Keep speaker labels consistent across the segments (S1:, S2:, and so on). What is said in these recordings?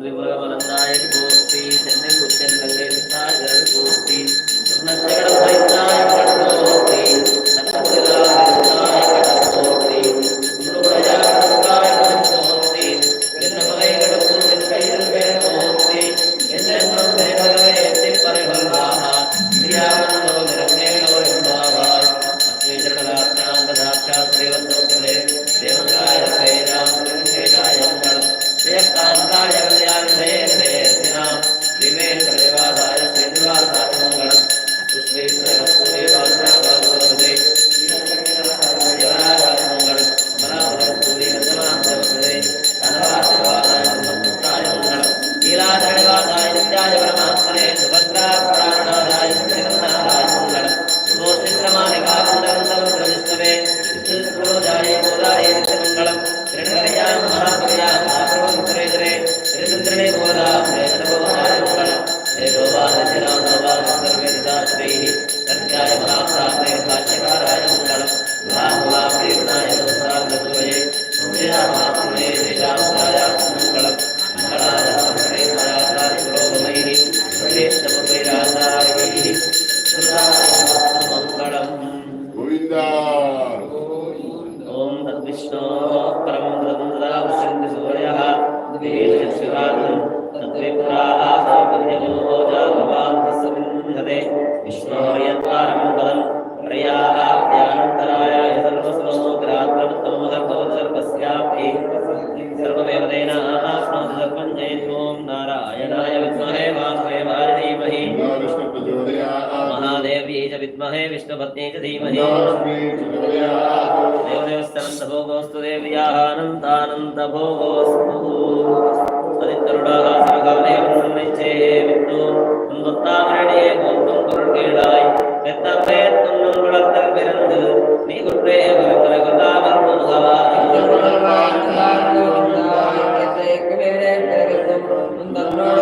S1: দুই বলে
S2: महादेव्यै च विद्महे विष्णुपत्न्यै च धीमहि देवदेवस्तनन्दभोगोऽस्तु देव्यानन्दानन्दभोगोऽस्तु तदिन्दरुडाः समकालेवन्नैच्छे विष्णु துன்பத்தாமரணியே போக்கும் பொருள்கேடாய் பெத்த பெயர்த்தும் குளத்தில் பிறந்து நீ குற்றே பவித்திர கொண்டாமல் போகவா தன்னோட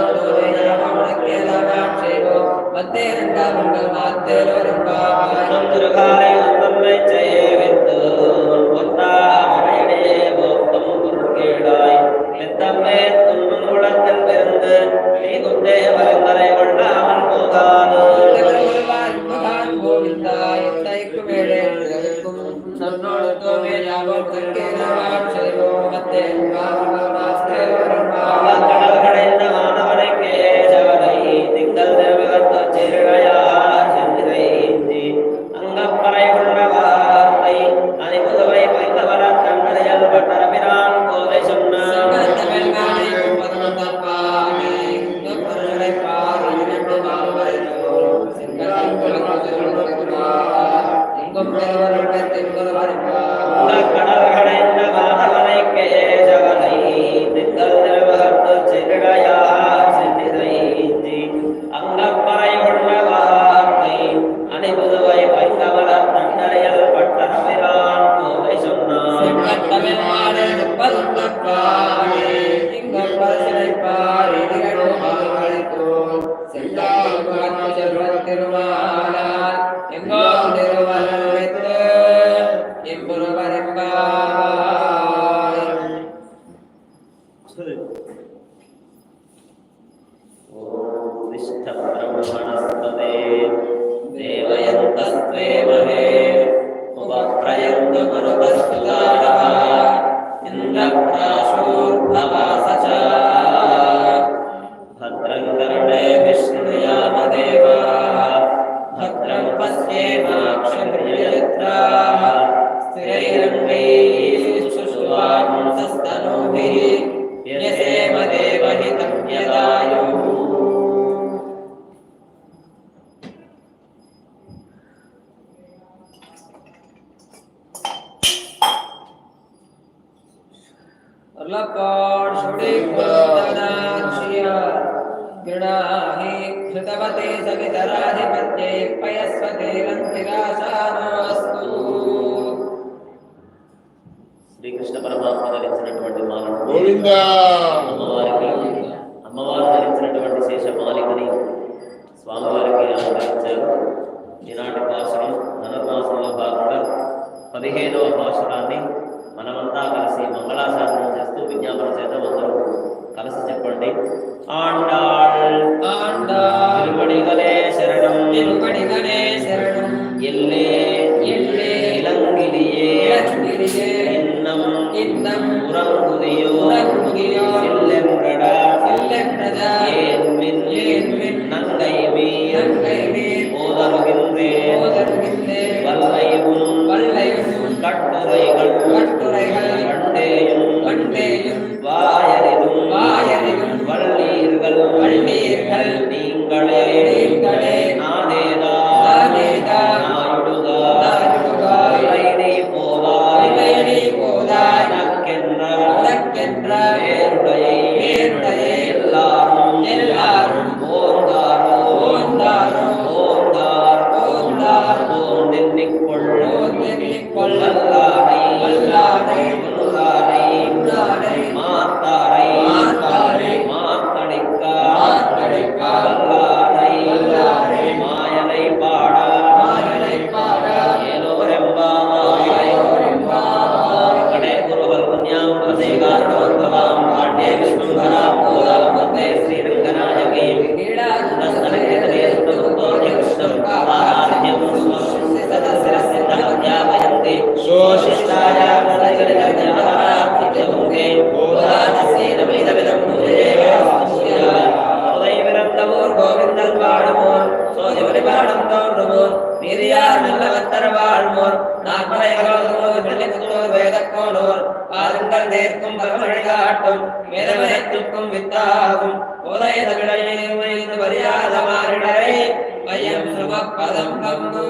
S2: वतेरङ्गमङ्गल मातेरोरङ्गानं दुर्गाय तन्मै जये विन्दु மனையடையே போக்தம் குறுக்கேடாய். நித்தமே துன்புலத்தில் நீ குந்தே வரந்தரை கொள்ள আল্লাহ কারা tantas. गृणाहि
S3: श्रुतवते सवितराधिपत्ये पयस्वते रन्तिराशानोऽस्तु
S2: శ్రీకృష్ణ పరమాత్మ ధరించినటువంటి మాలను
S1: గోవింద!
S2: అమ్మవారికి అమ్మవారు ధరించినటువంటి శేష మాలికని స్వామివారికి ఆహ్వానించారు. ఈనాటి భాషను ధనుర్మాసంలో భాగంగా పదిహేనవ భాషణాన్ని మనమంతా కలిసి మంగళాశాసనం చేస్తూ విజ్ఞాపన చేద్దాం అందరూ కలిసి చెప్పండి
S1: ఆండాళ్ ఆండాళ్ తిరుపడిగలే శరణం తిరుపడిగలే శరణం ఎల్లే ఎల్లే இளங்கிலியே இளங்கிலியே இன்னம் இன்னம் உறங்குதியோ உறங்குதியோ இல்லென்றடா இல்லென்றடா ஏன்மின் ஏன்மின் நங்கை மீ நங்கை ಓ ನೆನ್ನೆ ಕೊಳ್ಳೋ ನೆನ್ನೆ ಕೊಳ್ಳಲ್ಲ மெய்யாடம் தோன்றுவோர் நீதியார் நல்லவத்தர வாழ்வோர் நாற்படை அகலோர் வெள்ளிக்குத்தோர் வேதக்கோனோர் பாருங்கள் நேர்க்கும் பகவழி காட்டும் மேதமயத்துக்கும் வித்தாகும். உதய தமிழையது மரியாத மாறிடரை பயம் சுபப்பதம் கம்பு.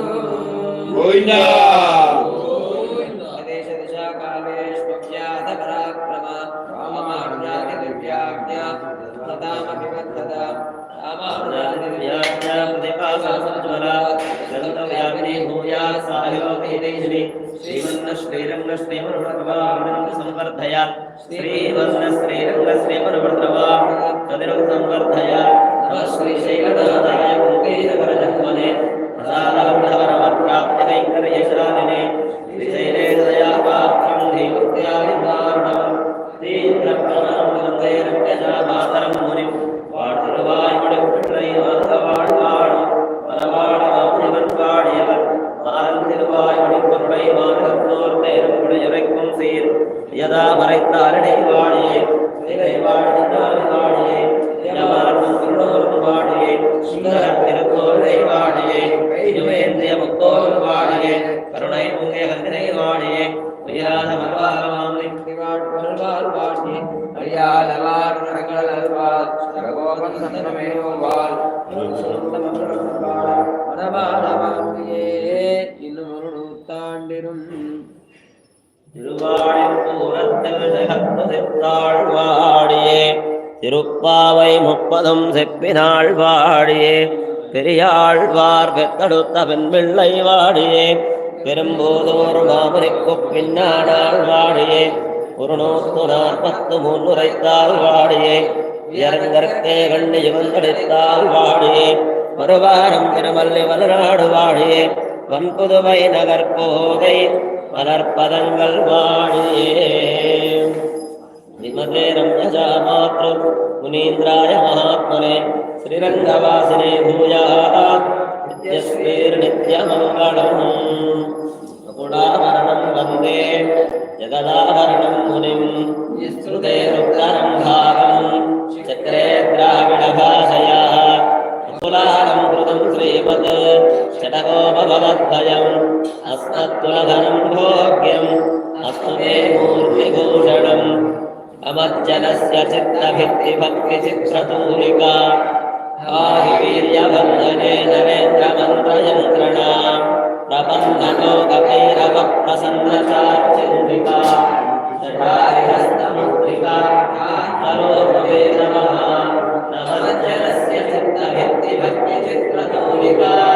S1: श्रीवस्त्रश्रीरङ्गश्रीपरवर्तव तदिनं संवर्धय श्रीशैलदादाय कुम्पेशवरजह्वने प्रसादाभवरवत्प्राप्तवैङ्करेशालिने श्रीशैलेदया முப்பதும் செப்பினாள் வாடியே. பெரியாழ்வார் பெத்தடுத்த பெண்பிள்ளை வாடியே. பெரும்போதோர் மாமுனிக்கு பின்னாடாள் வாடியே. ஒரு நூத்து நாற்பத்து முன்னுரைத்தால் வாடியே. இறங்கற்கே கண்ணி வந்தடித்தால் வாடியே. மறுவாரம் திருமல்லி வலுநாடு வாடியே. வன்புதுவை நகர்கோதை மலர்பதங்கள் வாடியே. श्रीमते रम्यजामातृ मुनीन्द्राय महात्मने श्रीरङ्गवासिने भूयात् नित्यस्मैर्नित्यमङ्गलम् कुडाभरणं वन्दे जगदाभरणं मुनिं श्रुते रुद्ररङ्घारं चक्रे द्राविडभाषया
S2: कुलालं कृतं श्रीमत् षटकोपभवद्भयम् अस्मत्कुलधनं भोग्यम् अस्मते
S1: मूर्तिभूषणम् अमज्जलस्य चित्तभित्तिभक्तिचित्रतूरिका हाहि
S2: वीर्यबन्धने नरेन्द्रमन्त्रयन्त्रणाम् प्रबन्धलोकभैरवप्रसन्नसाचिन्दिका नमः चित्तभित्तिभक्तिचित्रतूरिका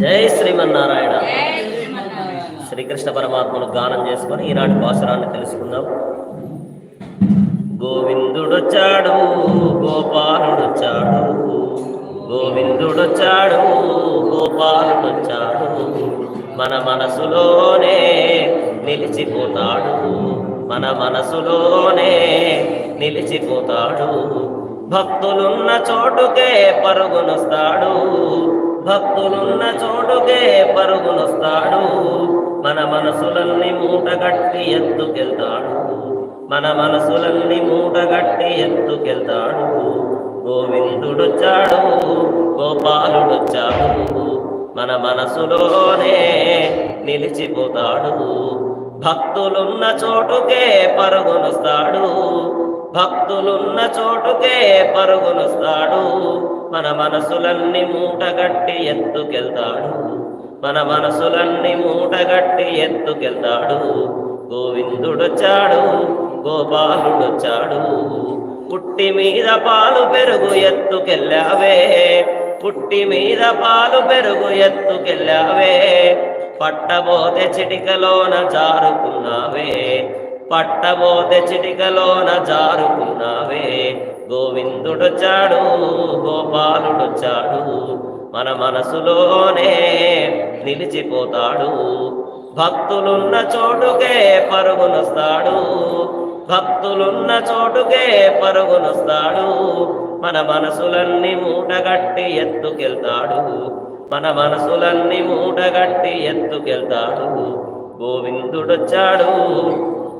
S1: జై శ్రీమన్నారాయణ. శ్రీకృష్ణ పరమాత్మను గానం చేసుకొని ఈనాటి పాసురాన్ని తెలుసుకుందాం. గోవిందుడొచ్చాడు గోపాలుడొచ్చాడు గోవిందుడొచ్చాడు గోపాలుడొచ్చాడు మన మనసులోనే నిలిచిపోతాడు. మన మనసులోనే నిలిచిపోతాడు. భక్తులున్న చోటుకే పరుగునొస్తాడు. భక్తులున్న చోటుకే పరుగునొస్తాడు మన మనసులన్నీ మూటగట్టి ఎత్తుకెళ్తాడు. మన మనసులన్నీ మూటగట్టి ఎత్తుకెళ్తాడు. గోవిందుడొచ్చాడు గోపాలుడొచ్చాడు. మన మనసులోనే నిలిచిపోతాడు. భక్తులున్న చోటుకే పరుగునొస్తాడు భక్తులున్న చోటుకే పరుగునొస్తాడు మన మనసులన్నీ మూటగట్టి ఎత్తుకెళ్తాడు. మన మనసులన్నీ మూటగట్టి ఎత్తుకెళ్తాడు. గోవిందుడొచ్చాడు గోపాలుడొచ్చాడు. పుట్టి మీద పాలు పెరుగు ఎత్తుకెళ్ళావే పుట్టి మీద పాలు పెరుగు ఎత్తుకెళ్ళావే. పట్టబోతే చిటికలోన జారుకున్నావే పట్టబోతే చిటికలోన జారుకున్నావే. గోవిందుడొచ్చాడు గోపాలుడొచ్చాడు మన మనసులోనే నిలిచిపోతాడు. భక్తులున్న చోటుకే పరుగునొస్తాడు భక్తులున్న చోటుకే పరుగునొస్తాడు మన మనసులన్నీ మూటగట్టి ఎత్తుకెళ్తాడు. మన మనసులన్నీ మూటగట్టి ఎత్తుకెళ్తాడు. గోవిందుడొచ్చాడు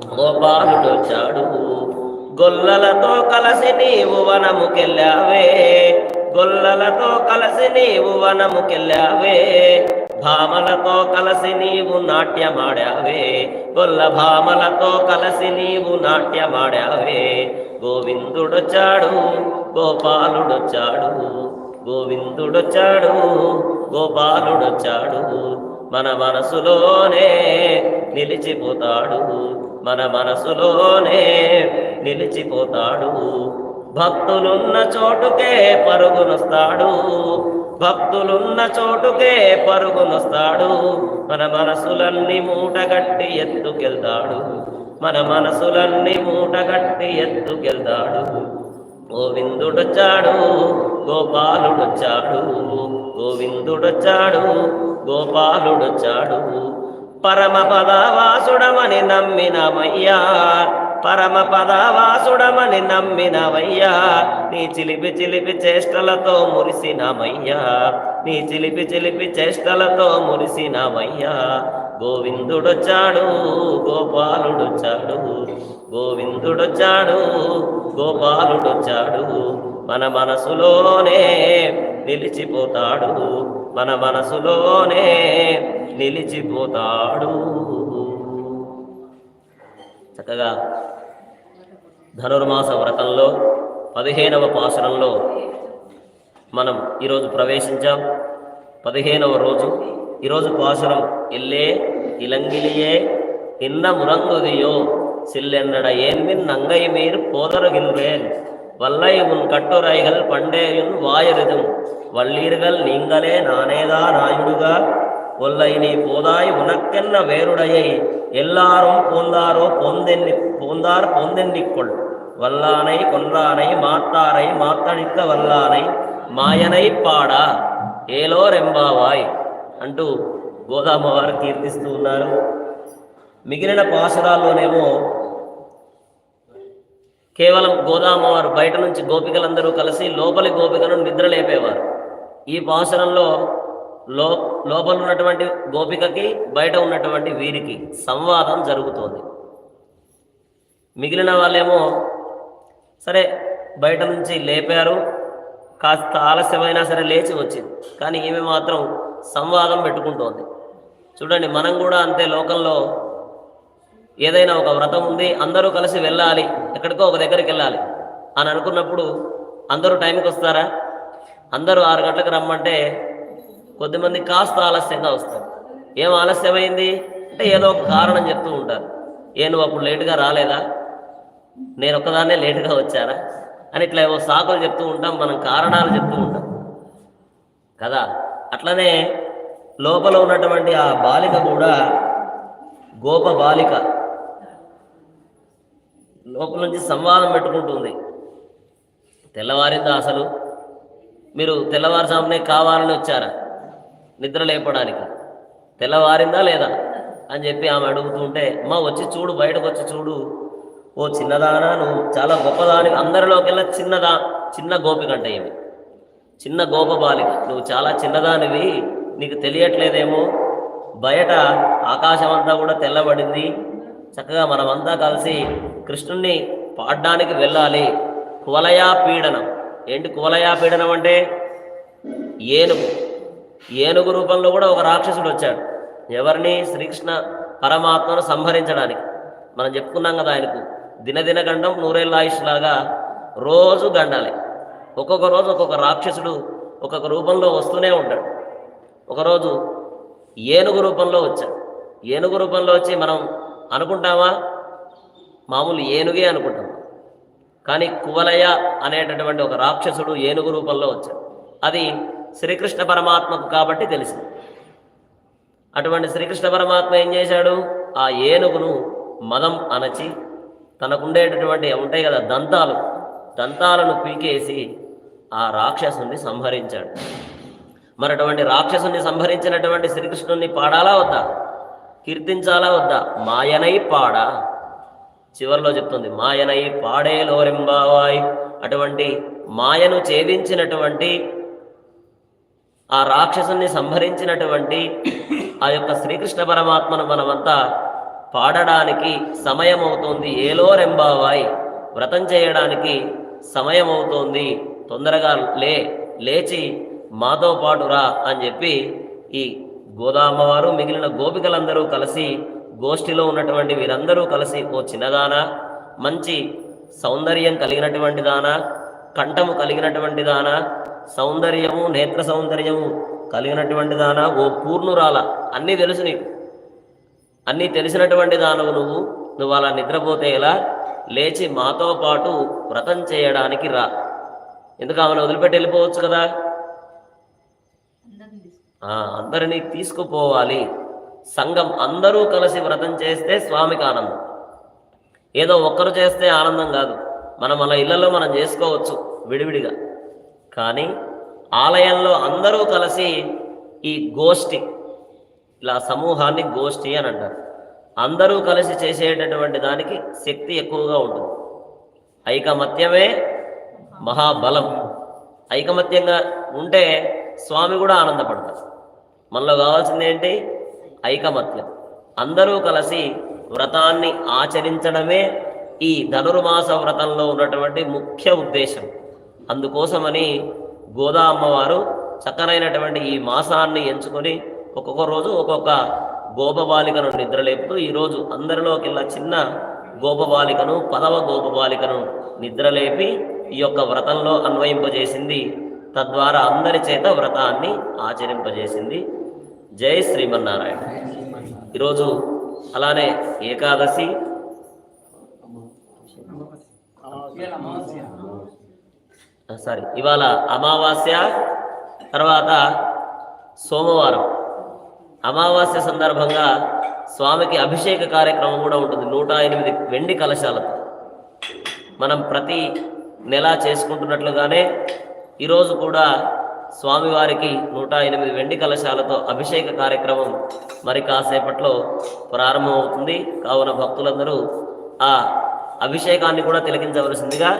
S1: గోపాలుడొచ్చాడు. గొల్లలతో కలిసి నీవు వనముకెళ్ళావే. గొల్లలతో కలిసి నీవు వనముకెళ్ళావే. భామలతో కలిసి నీవు నాట్యమాడావే. గొల్ల భామలతో కలిసి నీవు నాట్యమాడావే. గోవిందుడొచ్చాడు గోపాలుడొచ్చాడు. గోవిందుడొచ్చాడు గోపాలుడొచ్చాడు. మన మనసులోనే నిలిచిపోతాడు. మన మనసులోనే నిలిచిపోతాడు. భక్తులున్న చోటుకే పరుగునొస్తాడు భక్తులున్న చోటుకే పరుగునొస్తాడు మన మనసులన్నీ మూటగట్టి ఎత్తుకెళ్తాడు. మన మనసులన్నీ మూటగట్టి ఎత్తుకెళ్తాడు. గోవిందుడొచ్చాడు గోపాలుడొచ్చాడు. గోవిందుడొచ్చాడు గోపాలుడొచ్చాడు. పరమ పదవాసుడమని నమ్మినమయ్యా పరమ పదవాసుడమని నమ్మినవయ్యా. నీ చిలిపి చిలిపి చేష్టలతో మురిసినమయ్యా నీ చిలిపి చిలిపి చేష్టలతో మురిసినమయ్యా గోవిందుడొచ్చాడు గోపాలుడొచ్చాడు. గోవిందుడొచ్చాడు గోపాలుడొచ్చాడు. మన మనసులోనే నిలిచిపోతాడు. మన మనసులోనే నిలిచిపోతాడు. చక్కగా ధనుర్మాస వ్రతంలో పదిహేనవ పాసురంలో మనం ఈరోజు ప్రవేశించాం. పదిహేనవ రోజు. ఈరోజు పాసురం ఇల్లే ఇలంగిలియే ఇన్న మురంగుదియో సిల్లెన్నడ ఏమి నంగయ్య మీరు పోదరగిన్వేన్ வல்லை உன் கட்டுரைகள் பண்டேயுன் வாயருதும் வல்லீர்கள் நீங்களே நானேதான் ஆயுடுகா ஒல்லை நீ போதாய் உனக்கென்ன வேறுடையை எல்லாரும் போந்தாரோ போந்தென்னி போந்தார் போந்தென்னிக்கொள் வல்லானை கொன்றானை மாத்தாரை మాత్తడిక్క వల్లానై మాయనై పాడా ఏలోరెంబావాయ్ అంటూ గోదామవారు కీర్తిస్తూ ఉన్నారు మిగిలిన పాసురాల్లోనేమో కేవలం గోదామవారు బయట నుంచి గోపికలందరూ కలిసి లోపలి గోపికను నిద్ర లేపేవారు. ఈ పాసురంలో లో లోపల ఉన్నటువంటి గోపికకి బయట ఉన్నటువంటి వీరికి సంవాదం జరుగుతోంది. మిగిలిన వాళ్ళేమో సరే బయట నుంచి లేపారు కాస్త ఆలస్యమైనా సరే లేచి వచ్చింది. కానీ ఈమె మాత్రం సంవాదం పెట్టుకుంటోంది. చూడండి మనం కూడా అంతే లోకంలో ఏదైనా ఒక వ్రతం ఉంది అందరూ కలిసి వెళ్ళాలి ఎక్కడికో ఒక దగ్గరికి వెళ్ళాలి అని అనుకున్నప్పుడు అందరూ టైంకి వస్తారా? అందరూ ఆరు గంటలకు రమ్మంటే కొద్దిమంది కాస్త ఆలస్యంగా వస్తారు. ఏం ఆలస్యమైంది? అంటే ఏదో ఒక కారణం చెప్తూ ఉంటారు. ఏ నువ్వు అప్పుడు లేటుగా రాలేదా? నేను ఒక్కదాన్నే లేటుగా వచ్చారా? అని ఇట్లా ఏవో సాకులు చెప్తూ ఉంటాం మనం కారణాలు చెప్తూ ఉంటాం. కదా? అట్లనే లోపల ఉన్నటువంటి ఆ బాలిక కూడా గోప బాలిక లోపల నుంచి సంవాదం పెట్టుకుంటుంది. తెల్లవారిందా అసలు? మీరు తెల్లవారుజామునే కావాలని వచ్చారా? నిద్ర లేపడానికి. తెల్లవారిందా లేదా? అని చెప్పి ఆమె అడుగుతుంటే అమ్మ వచ్చి చూడు బయటకు వచ్చి చూడు. ఓ చిన్నదానా నువ్వు? చాలా గొప్పదాని అందరిలోకెల్లా చిన్నదా? చిన్న గోపికంట ఇవి. చిన్న గోప బాలిక. నువ్వు చాలా చిన్నదానివి. నీకు తెలియట్లేదేమో? బయట ఆకాశం అంతా కూడా తెల్లబడింది. చక్కగా మనమంతా కలిసి కృష్ణుణ్ణి పాడడానికి వెళ్ళాలి. కువలయా పీడనం. ఏంటి కువలయా పీడనం అంటే? ఏనుగు. ఏనుగు రూపంలో కూడా ఒక రాక్షసుడు వచ్చాడు. ఎవరిని? శ్రీకృష్ణ పరమాత్మను సంహరించడానికి. మనం చెప్పుకున్నాం కదా ఆయనకు. దినదిన గండం నూరేళ్ళ ఆయుష్లాగా రోజు గండాలి. ఒక్కొక్క రోజు ఒక్కొక్క రాక్షసుడు ఒక్కొక్క రూపంలో వస్తూనే ఉంటాడు. ఒకరోజు ఏనుగు రూపంలో వచ్చాడు. ఏనుగు రూపంలో వచ్చి మనం అనుకుంటామా మామూలు ఏనుగే అనుకుంటాం. కానీ కువలయ అనేటటువంటి ఒక రాక్షసుడు ఏనుగు రూపంలో వచ్చాడు. అది శ్రీకృష్ణ పరమాత్మకు కాబట్టి తెలిసింది. అటువంటి శ్రీకృష్ణ పరమాత్మ ఏం చేశాడు? ఆ ఏనుగును మదం అణచి తనకుండేటటువంటి ఉంటాయి కదా దంతాలు దంతాలను పీకేసి ఆ రాక్షసుని సంహరించాడు. మరి అటువంటి రాక్షసుని సంహరించినటువంటి శ్రీకృష్ణుని పాడాలా వద్దా? కీర్తించాలా వద్దా? మాయనై పాడా. చివరిలో చెప్తుంది మాయనై పాడే లోరింబావాయ్. అటువంటి మాయను ఛేదించినటువంటి ఆ రాక్షసుని సంహరించినటువంటి ఆ యొక్క శ్రీకృష్ణ పరమాత్మను మనమంతా పాడడానికి సమయం అవుతోంది ఏలో రెంబావాయ్ వ్రతం చేయడానికి సమయం అవుతోంది తొందరగా లే లేచి మాతో పాటు రా అని చెప్పి ఈ గోదామ్మవారు మిగిలిన గోపికలందరూ కలిసి గోష్ఠిలో ఉన్నటువంటి వీరందరూ కలిసి ఓ చిన్నదానా మంచి సౌందర్యం కలిగినటువంటి దానా కంఠము కలిగినటువంటి దానా సౌందర్యము నేత్ర సౌందర్యము కలిగినటువంటి దానా ఓ పూర్ణురాల అన్నీ తెలుసు నీకు అన్నీ తెలిసినటువంటి దానవు నువ్వు. నువ్వు అలా నిద్రపోతే ఎలా? లేచి మాతో పాటు వ్రతం చేయడానికి రా. ఎందుకు ఆమెను వదిలిపెట్టి వెళ్ళిపోవచ్చు కదా? అందరినీ తీసుకుపోవాలి. సంఘం అందరూ కలిసి వ్రతం చేస్తే స్వామికి ఆనందం. ఏదో ఒక్కరు చేస్తే ఆనందం కాదు. మనం మన ఇళ్ళలో మనం చేసుకోవచ్చు విడివిడిగా. కానీ ఆలయంలో అందరూ కలిసి ఈ గోష్ఠి ఇలా సమూహాన్ని గోష్ఠి అని అంటారు. అందరూ కలిసి చేసేటటువంటి దానికి శక్తి ఎక్కువగా ఉంటుంది. ఐకమత్యమే మహాబలం. ఐకమత్యంగా ఉంటే స్వామి కూడా ఆనందపడతారు. మనలో కావాల్సింది ఏంటి? ఐకమత్యం. అందరూ కలిసి వ్రతాన్ని ఆచరించడమే ఈ ధనుర్మాస వ్రతంలో ఉన్నటువంటి ముఖ్య ఉద్దేశం. అందుకోసమని గోదా అమ్మవారు చక్కనైనటువంటి ఈ మాసాన్ని ఎంచుకొని ఒక్కొక్క రోజు ఒక్కొక్క గోపబాలికను నిద్రలేపుతూ ఈరోజు అందరిలోకెల్లా చిన్న గోపబాలికను పదవ గోపబాలికను నిద్రలేపి ఈ యొక్క వ్రతంలో అన్వయింపజేసింది. తద్వారా అందరి చేత వ్రతాన్ని ఆచరింపజేసింది. జై శ్రీమన్నారాయణ. ఈరోజు అలానే ఏకాదశి. సారీ ఇవాళ అమావాస్య తర్వాత సోమవారం. అమావాస్య సందర్భంగా స్వామికి అభిషేక కార్యక్రమం కూడా ఉంటుంది నూట ఎనిమిది వెండి కలశాలతో. మనం ప్రతి నెల చేసుకుంటున్నట్లుగానే ఈరోజు కూడా స్వామివారికి నూట ఎనిమిది వెండి కలశాలతో అభిషేక కార్యక్రమం మరి కాసేపట్లో ప్రారంభమవుతుంది. కావున భక్తులందరూ ఆ అభిషేకాన్ని కూడా తిలకించవలసిందిగా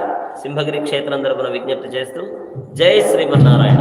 S1: సింహగిరి క్షేత్రం తరపున విజ్ఞప్తి చేస్తూ జై శ్రీమన్నారాయణ.